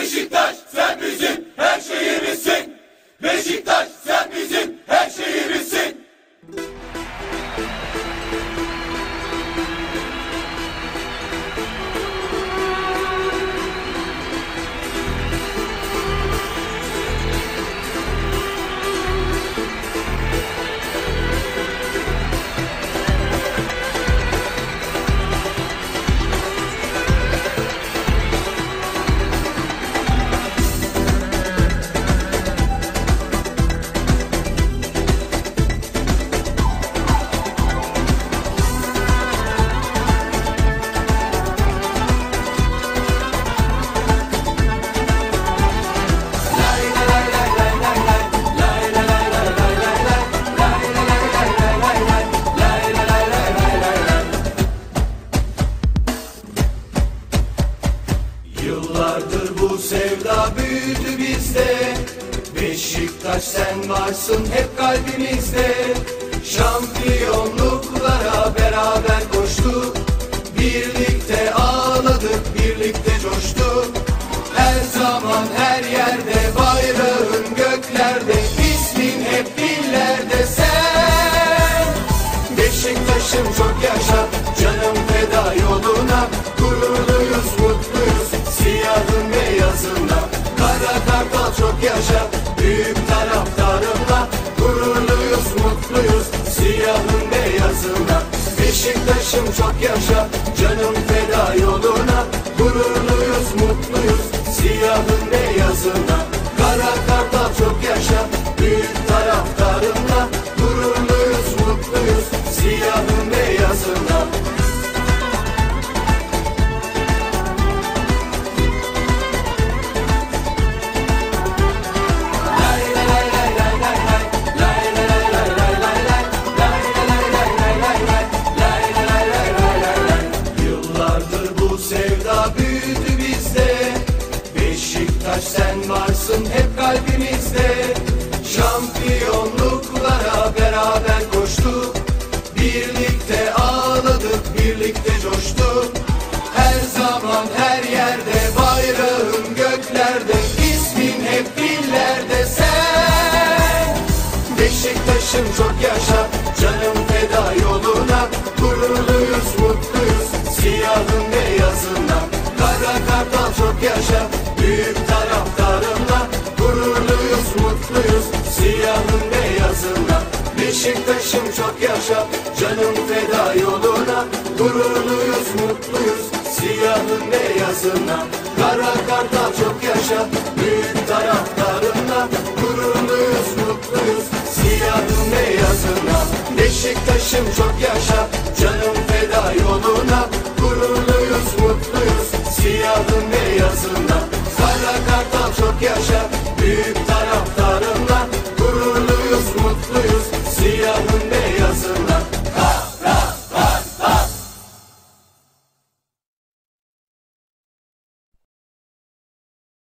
Beşiktaş sen bizim her şeyimizsin. Beşiktaş sen Beşiktaş sen varsın hep kalbimizde. Şampiyonluklara beraber koştuk Birlikte ağladık, birlikte coştuk Her zaman her yerde bayrağın göklerde. İsmin hep dillerde. Sen Beşiktaş'ım çok yaşa beyazında Beşiktaş'ım çok yaşa Canım feda yoluna. Gururluyuz mutluyuz Siyahın beyazında sen varsın hep kalbimizde. Şampiyonluklara beraber koştuk. Birlikte ağladık, birlikte coştuk. Her zaman her yerde bayrağın göklerde ismin hep dillerde. Sen Beşiktaş'ım çok yaşa Canım feda yoluna. Gururluyuz mutluyuz Siyahın beyazından Kara kartal çok yaşa Beşiktaş'ım çok yaşa Canım feda yoluna. Gururluyuz mutluyuz Siyahın beyazına Kara kartal çok yaşa Büyük taraftarına. Gururluyuz mutluyuz Siyahın beyazına Beşiktaş'ım çok yaşa Canım feda yoluna. Gururluyuz mutluyuz Siyahın beyazına Kara kartal çok yaşa